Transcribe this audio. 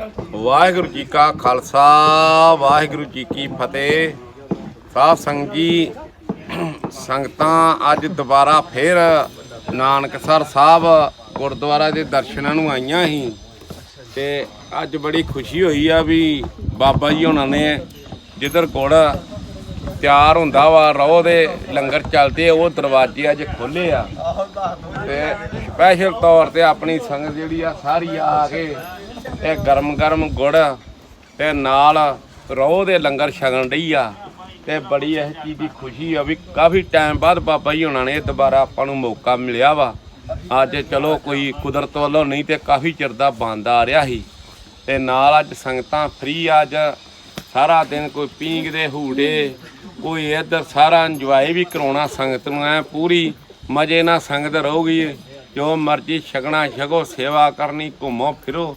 ਵਾਹਿਗੁਰੂ ਜੀ ਕਾ ਖਾਲਸਾ, ਵਾਹਿਗੁਰੂ ਜੀ ਕੀ ਫਤਿਹ। ਸਾਧ ਸੰਗਤ ਜੀ, ਸੰਗਤਾਂ ਅੱਜ ਦੁਬਾਰਾ ਫੇਰ ਨਾਨਕਸਰ ਸਾਹਿਬ ਗੁਰਦੁਆਰਾ ਦੇ ਦਰਸ਼ਨਾਂ ਨੂੰ ਆਈਆਂ ਸੀ। ਤੇ ਅੱਜ ਬੜੀ ਖੁਸ਼ੀ ਹੋਈ ਆ ਵੀ ਬਾਬਾ ਜੀ ਉਹਨਾਂ ਨੇ ਜਿੱਧਰ ਗੁੜ ਤਿਆਰ ਹੁੰਦਾ ਵਾ ਰੋ ਦੇ ਲੰਗਰ ਚੱਲਦੇ ਉਹ ਦਰਵਾਜ਼ੇ ਅੱਜ ਖੋਲੇ ਆ। ਤੇ ਸਪੈਸ਼ਲ ਤੌਰ ਤੇ ਆਪਣੀ ਸੰਗਤ ਜਿਹੜੀ ਆ, ਸਾਰੀ ਆ ਕੇ ਇਹ ਗਰਮ ਗਰਮ ਗੁੜ ਤੇ ਨਾਲ ਰੋਹ ਦੇ ਲੰਗਰ ਛਕਣ ਡਈ ਆ। ਤੇ ਬੜੀ ਇਹ ਚੀਜ਼ ਦੀ ਖੁਸ਼ੀ ਆ ਵੀ ਕਾਫੀ ਟਾਈਮ ਬਾਅਦ ਬਾਬਾ ਜੀ ਹੁਣਾਂ ਨੇ ਦੁਬਾਰਾ ਆਪਾਂ ਨੂੰ ਮੌਕਾ ਮਿਲਿਆ ਵਾ। ਅੱਜ ਚਲੋ ਕੋਈ ਕੁਦਰਤ ਵੱਲੋਂ ਨਹੀਂ ਤੇ ਕਾਫੀ ਚਿਰ ਦਾ ਬੰਦ ਆ ਰਿਹਾ ਸੀ। ਤੇ ਨਾਲ ਅੱਜ ਸੰਗਤਾਂ ਫ੍ਰੀ ਅੱਜ ਸਾਰਾ ਦਿਨ ਕੋਈ ਪੀਂਗ ਦੇ ਹੂੜੇ, ਕੋਈ ਇੱਧਰ ਸਾਰਾ ਇੰਜੋਏ ਵੀ ਕਰਾਉਣਾ ਸੰਗਤ ਨੂੰ, ਐ ਪੂਰੀ ਮਜੇ ਨਾਲ ਸੰਗਤ ਰਹੂਗੀ। ਜੋ ਮਰਜ਼ੀ ਛਕਣਾ, ਛਕੋ, ਸੇਵਾ ਕਰਨੀ, ਘੁੰਮੋ ਫਿਰੋ।